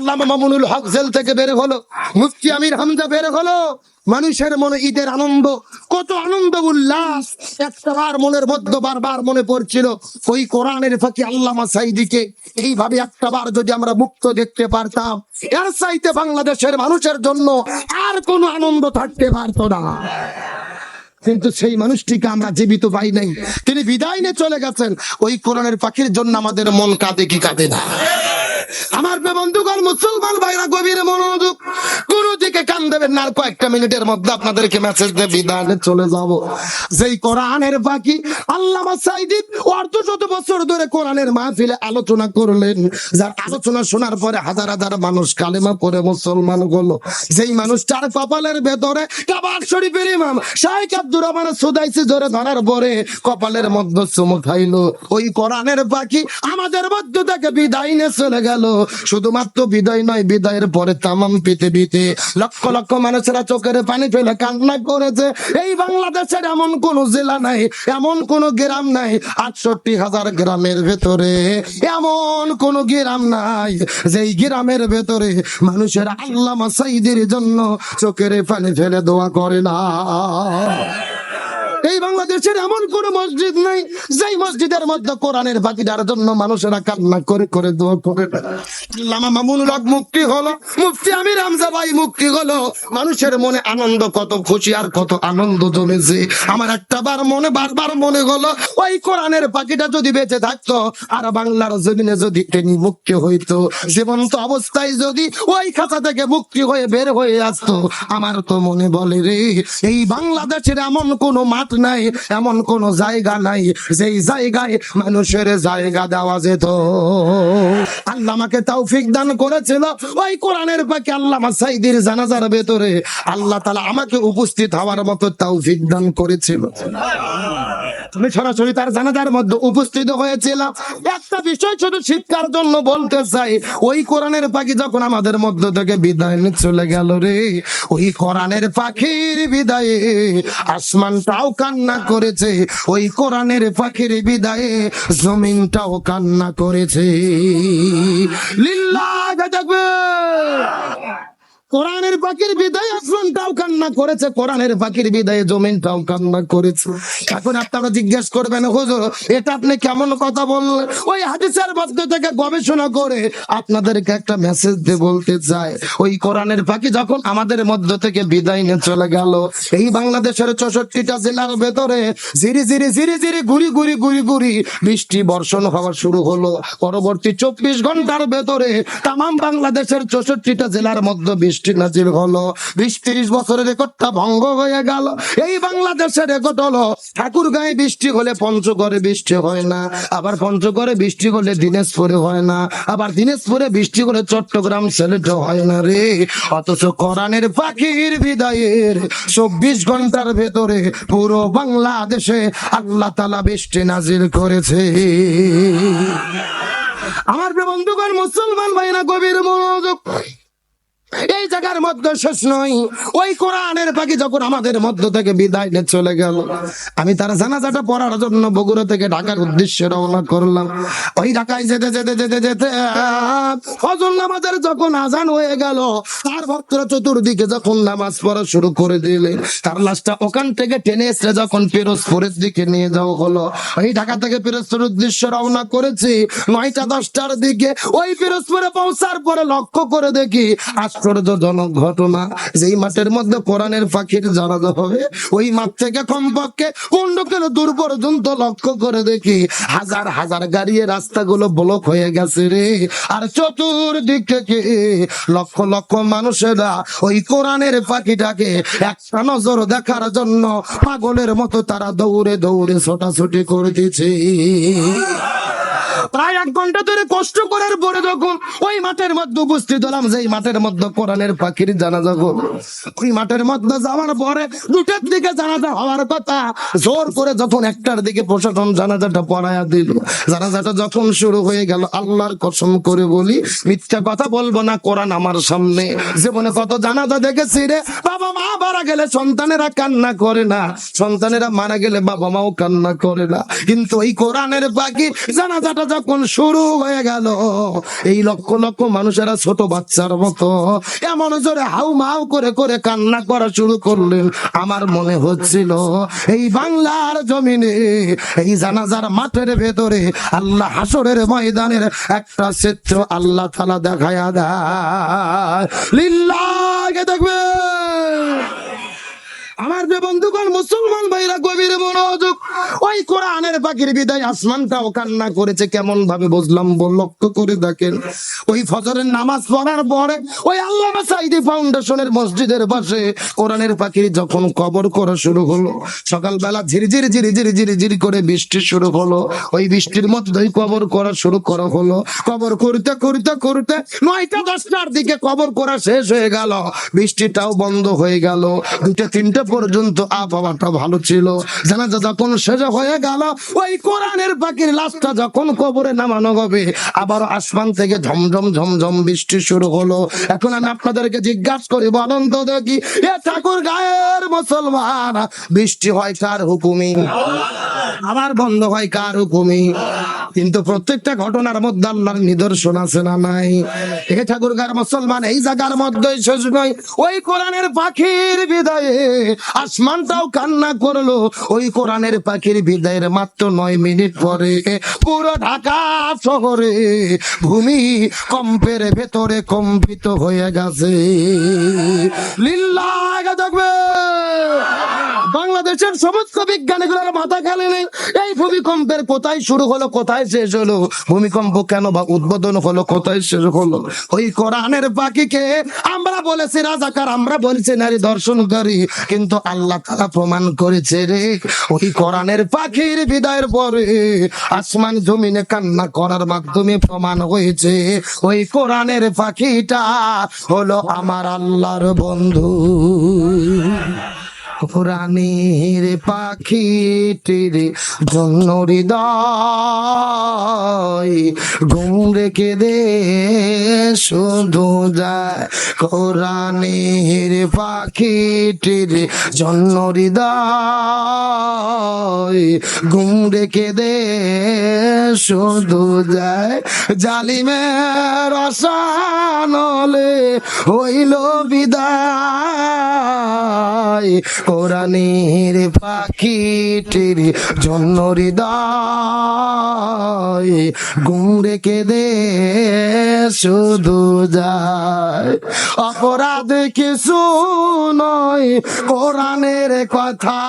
আল্লামা মামুনুল হক jail থেকে বের হলো। মুফতি আমির হামজা বের হলো। মানুষের মনে ঈদের আনন্দ, কত আনন্দ উল্লাস মনের মধ্যে বারবার মনে পড়ছিল, ওই কোরআনের ফাঁকি আল্লামা সাইদিকে। এইভাবে যদি আমরা মুক্ত দেখতে পারতাম, এর বাংলাদেশের মানুষের জন্য আর কোনো আনন্দ থাকতে পারতো না। কিন্তু সেই মানুষটিকে আমরা জীবিত পাই নাই। তিনি বিদায় নিয়ে চলে গেছেন। ওই কোরআনের পাখির জন্য আমাদের মন কাঁদে কি কাঁদে না। আমার বন্ধুগণ মুসলমান ভাইরা গভীর মনোযোগ কোন দিকে কান দেবেন না। কয়েকটা মিনিটের মধ্যে আপনাদেরকে মেসেজ দিয়ে নিয়ে চলে যাব। যেই কোরআনের পাখি আল্লামা অর্ধ শত বছর ধরে কোরআনের মাহফিলে আলোচনা করলেন। যার আলোচনা শোনার পরে হাজার হাজার মানুষ কালেমা পরে মুসলমান হলো। যেই মানুষটার কপালের ভেতরে কাবার শরীফের ইমাম শাইখ আব্দুর রহমান সুদাইসি ধরে ধরার পরে কপালের মধ্যে চুমু খাইলো। ওই কোরআনের পাখি আমাদের মধ্য থেকে বিদায় নিয়ে চলে গেল। শুধুমাত্র বিদায় নয়, বিদায়ের পরে তামাম পৃথিবীতে লক্ষ লক্ষ মানুষেরা চোখের পানি ফেলে কান্না করেছে। এই বাংলাদেশের এমন কোন জেলা নাই, এমন কোন গ্রাম নাই, আটষট্টি হাজার গ্রামের ভেতরে এমন কোন গ্রাম নাই, যেই গ্রামের ভেতরে মানুষের আল্লামা সাইদের জন্য চোখের পানি ফেলে দোয়া করে না। এই বাংলাদেশের এমন কোন মসজিদ নাই, যেই মসজিদের মধ্যে কোরআনের বাকিটার জন্য মানুষেরা কান্না করে করে দোয়া করে। আল্লামা মামুনুল হক মুক্তি হলো, মুফতি আমির হামজা ভাই মুক্তি হলো মানুষের মনে আনন্দ, কত খুশি আর কত আনন্দ জমেছে আমার একটা বার মনে, বারবার মনে হলো, ওই কোরআনের পাখিটা যদি বেঁচে থাকতো, আর বাংলার জমিনে যদি টেনি মুক্তি হইতো, জীবন্ত অবস্থায় যদি ওই খাতা থেকে মুক্তি হয়ে বের হয়ে আসতো, আমার তো মনে বলে রে, এই বাংলাদেশের এমন কোনো মাঠ নাই, এমন কোনো জায়গা নাই, যেই জায়গায় মানুষের জায়গা দেওয়া যেত। আল্লাহ আমাকে তৌফিক দান করেছিল। ওই কোরআনের পাকে আল্লাহ সাইদির জানাজার ভেতরে আল্লাহ তালা আমাকে উপস্থিত হওয়ার মতো তৌফিক দান করেছিল। সরাসরি তার জানাজার মধ্যে উপস্থিত একটা বিষয় শুধু শিক্ষার জন্য বলতে চাই, ওই কোরআনের পাখি যখন আমাদের মধ্য থেকে বিদায় চলে গেল রে, ওই কোরআনের পাখির বিদায়ে আসমানটাও কান্না করেছে ওই কোরআনের পাখির বিদায়ে জমিনটাও কান্না করেছে। লিল্লাহ কোরআনের পাখির বিদায় আসমানটাও কান্না করেছে, কোরআনের পাখির বিদায়ে জমিনটাও কান্না করেছে। এখন আপনারা জিজ্ঞেস করবেন, হুজুর, এটা আপনি কেমন কথা বললেন? ওই হাদিসের মধ্যে থেকে গবেষণা করে আপনাদেরকে একটা মেসেজ দিয়ে বলতে চাই। ওই কোরআনের পাখি যখন আমাদের মধ্য থেকে বিদায় নিয়ে চলে গেল, এই বাংলাদেশের চৌষট্টিটা জেলার ভেতরে জিরি জিরি জিরি জিরি ঘুরি ঘুরি ঘুরি ঘুরি বৃষ্টি বর্ষণ হওয়া শুরু হলো। পরবর্তী চব্বিশ ঘণ্টার ভেতরে তাম বাংলাদেশের চৌষট্টিটা জেলার মধ্যে নাজির হলো। বিশ তিরিশ বছরের রেকর্ডটা ভঙ্গ হয়ে গেল। এই বাংলাদেশের রেকর্ড হলো, ঠাকুর গায়ে বৃষ্টি হলে পঞ্চগড়ে বৃষ্টি হয় না, আবার পঞ্চগড়ে বৃষ্টি হলে দিনাজপুরে হয় না, আবার দিনাজপুরে বৃষ্টি হলে চট্টগ্রাম সিলেটে হয় না রে। অথচ কোরআনের পাখির বিদায়ের চব্বিশ ঘণ্টার ভেতরে পুরো বাংলাদেশে আল্লাহ তালা বৃষ্টি নাজির করেছে। আমার বন্ধুগণ, মুসলমান ভাইরা এই জায়গার মধ্যে শেষ ওই কোরআনের পাখি যখন আমাদের মধ্য থেকে বিদায় নিয়ে চলে গেল, আমি জানাজাটা পড়ার জন্য বগুড়া থেকে ঢাকার উদ্দেশ্যে রওনা করলাম। ওই ঢাকায় যেতে যেতে যেতে যেতে নামাজের যখন আজান হয়ে গেল, তার ভক্তরা চতুর্দিকে যখন নামাজ পড়া শুরু করে দিলেন তার লাশটা ওখান থেকে টেনে এসে যখন পিরোজপুরের দিকে নিয়ে যাওয়া হলো ওই ঢাকা থেকে পিরোজপুর উদ্দেশ্যে রওনা করেছি। নয়টা, দশটার দিকে ওই পিরোজপুরে পৌঁছার পরে লক্ষ্য করে দেখি আশ্চর্যজনক ঘটনা, যেই মাঠের মধ্যে কোরআনের পাখির জানাজা হবে, ওই মাঠ থেকে কমপক্ষে কিলো দূর পর্যন্ত লক্ষ্য করে দেখি হাজার হাজার গাড়ি রাস্তাগুলো ব্লক হয়ে গেছে রে। আর চতুর্দিক থেকে লক্ষ লক্ষ মানুষেরা ওই কোরআনের পাখিটাকে একটা নজর দেখার জন্য পাগলের মতো তারা দৌড়ে দৌড়ে ছোটাছুটি করতেছে। প্রায় এক ঘণ্টা ধরে কষ্ট করার পরে যখন ওই মাঠের মধ্যে উপস্থিত হলাম, যেই মাঠের মধ্যে কোরআনের পাখির জানাজা হলো ওই মাঠের মধ্যে যাওয়ার পরে দুটার দিকে জানাজা হওয়ার কথা। জোর করে যখন একটার দিকে প্রশাসন জানাজাটা পড়ায়া দিল, জানাজাটা যখন শুরু হয়ে গেল, আল্লাহর কসম করে বলি, মিথ্যা কথা বলব না, কোরআন আমার সামনে। জীবনে কত জানাজা দেখেছি রে, বাবা মা মারা গেলে সন্তানেরা কান্না করে না, সন্তানেরা মারা গেলে বাবা মাও কান্না করে না। কিন্তু এই কোরআনের পাখি জানাজাটা যখন শুরু হয়ে গেল, এই লক্ষ লক্ষ মানুষেরা ছোট বাচ্চার মতো এমন জোরে হাউ মাউ করে করে কান্না করা শুরু করলেন। আমার মনে হচ্ছিল, এই বাংলার জমিনে, এই জানাজার মাঠের ভেতরে আল্লাহ হাসরের ময়দানের একটা চিত্র আল্লাহ তালা দেখায়া দেয়। লিল্লাহকে দেখবে? আমার যে বন্ধুগণ মুসলমান ভাইরা গভীর মনোযোগ ওই কোরআনের পাখির বিদায় আসমানটাও কান্না করেছে কেমন ভাবে বুঝলাম লক্ষ্য করে দেখেন। ওই ফজরের নামাজ পড়ার পরে ওই আল্লাহ সাইদি ফাউন্ডেশনের মসজিদের পাশে কোরআনের পাখির যখন কবর করা শুরু হলো, সকালবেলা ঝিরিঝিরি ঝিরিঝিরি ঝিরিঝিরি করে বৃষ্টি শুরু হলো। ওই বৃষ্টির মধ্যেই কবর করা শুরু করা হলো। কবর করতে করতে করতে নয়টা দশটার দিকে কবর করা শেষ হয়ে গেল। বৃষ্টিটাও বন্ধ হয়ে গেল। দুটো, তিনটে পর্যন্ত আবহাওয়াটা ভালো ছিল। জানাজা যখন শেষ হয়ে গেল। ওই কোরআনের পাখির লাশটা যখন কবরে নামানো হবে, আবার আসমান থেকে ঝমঝম ঝমঝম বৃষ্টি শুরু হলো। এখন আমি আপনাদেরকে জিজ্ঞাসা করি, বলেন দেখি, এ ঠাকুর গায়ের মুসলমান, বৃষ্টি হয় কার হুকুমি? আবার বন্ধ হয় কার হুকুমি? কিন্তু প্রত্যেকটা ঘটনার মধ্যে আল্লাহর নিদর্শন আছে না নাই? এ ঠাকুর গায়ের মুসলমান, এই জায়গার মধ্যে শেষ নয়। ওই কোরআনের পাখির বিদায়ে আসমানটাও কান্না করল। ওই কোরআনের পাখির বিদায়ের মাত্র নয় মিনিট পরে পুরো ঢাকা শহরে ভূমি কম্পের ভেতরে কম্পিত হয়ে গেছে। লিল্লাহ দেখবে। বাংলাদেশের সমস্ত বিজ্ঞানীগুলোর মাথা খেলে নেই এই ভূমিকম্পের কোথায় শুরু হলো, কোথায় শেষ হলো? ভূমিকম্প কেন বা উদ্বোধন হলো? কোথায় শেষ হলো? ওই কোরআনের পাখিকে আমরা বলেছি রাজাকার, আমরা বলেছি নারী দর্শনকারী, কিন্তু আল্লাহ তালা প্রমাণ করেছে রে, ওই কোরআনের পাখির বিদায়ের পরে আসমান জমিনে কান্না করার মাধ্যমে প্রমাণ হয়েছে, ওই কোরআনের পাখিটা হলো আমার আল্লাহর বন্ধু। পুরাণের পাখিটির জন্য হৃদয়। ঘুম রেখে দে, শুধু যায় কোরআনের পাখিটির জন্য হৃদয়। ঘুম রেখে দে, শুধু যায় জালিমের অসানলে হইল বিদায়। কোরআনের পাখিটির জন্য হৃদয় ঘুম রেখে দে, শুধু যায়। অপরাধ কিছু নয়, কোরআনের কথা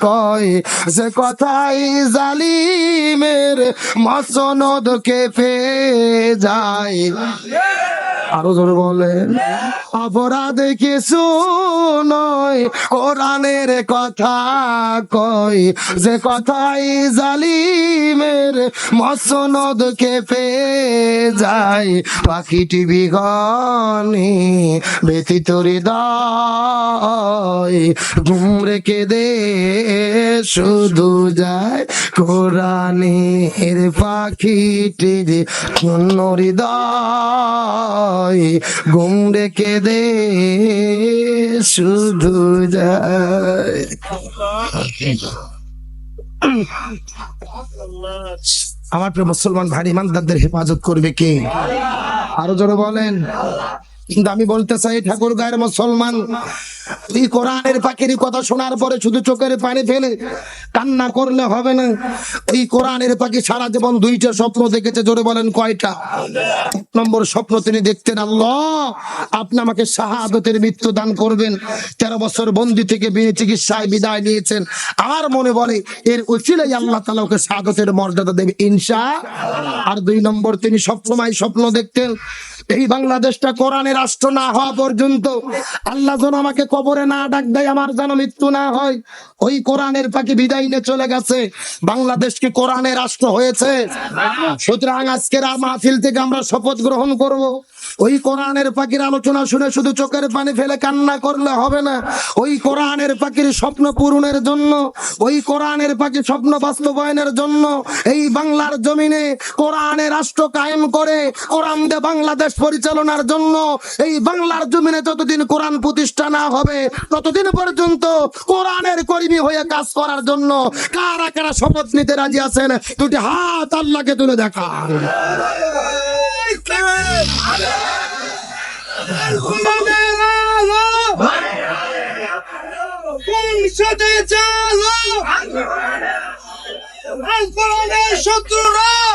কয়। যে কথাই জালিমের মসনদ কেঁপে যায় আরও জোরে বলেন। অপরাধ কিছু নয়, কোরআনের কথা কয়। যে কথাই জালিমের মসনদ কেঁপে যায়। পাখিটি বিগনে ব্যতীত হৃদয়, ঘুম রেখে দে শুধু যায়। কোরআনের পাখিটির জন্য হৃদয় ঘুম রেখে দে, শুধু আমার প্রিয় মুসলমান ভাই, ইমানদারদের হেফাজত করবে কে? আরও জোরে বলেন। কিন্তু আমি বলতে চাই, ঠাকুর গায়ের মুসলমান। এই কোরআনের পাখির কথা শোনার পরে শুধু চোখের পানি ফেলে কান্না করলে হবে না। এই কোরআনের পাখি সারা জীবন দুইটা স্বপ্ন দেখেছে, জোরে বলেন কয়টা? নম্বর স্বপ্ন তিনি দেখতেন, আল্লাহ, আপনি আমাকে শাহাদতের মৃত্যু দান করবেন। তেরো বছর বন্দি থেকে বিয়ে চিকিৎসায় বিদায় নিয়েছেন। আমার মনে বলে, এর উচিলাই আল্লাহ তালা ওকে শাহাদতের মর্যাদা দেবে, ইনশা আর দুই নম্বর তিনি সবসময় স্বপ্ন দেখতেন, এই বাংলাদেশটা কোরআনের রাষ্ট্র না হওয়া পর্যন্ত আল্লাহ যেন আমাকে কবরে না ডাক দেয়, আমার যেন মৃত্যু না হয়। ওই কোরআনের পাখি বিদায় নিয়ে চলে গেছে। বাংলাদেশকে কোরআনের রাষ্ট্র হয়েছে। সুতরাং আজকের মাহফিল থেকে আমরা শপথ গ্রহণ করব। ওই কোরআনের পাখির আলোচনা শুনে শুধু চোখের পানি ফেলে কান্না করলে হবে না। ওই কোরআনের পাখির স্বপ্ন পূরণের জন্য, ওই কোরআনের পাখির স্বপ্ন বাস্তবায়নের জন্য, এই বাংলার জমিনে কোরআনের রাষ্ট্র কায়েম করে, কোরআন দিয়ে বাংলাদেশ পরিচালনার জন্য, এই বাংলার জমিনে যতদিন কোরআন প্রতিষ্ঠা না হবে, ততদিন পর্যন্ত কোরআনের কর্মী হয়ে কাজ করার জন্য কারা কারা শপথ নিতে রাজি আছেন, দুটি হাত আল্লাহকে তুলে দেখান। আন্দোলনের শত্রুরা।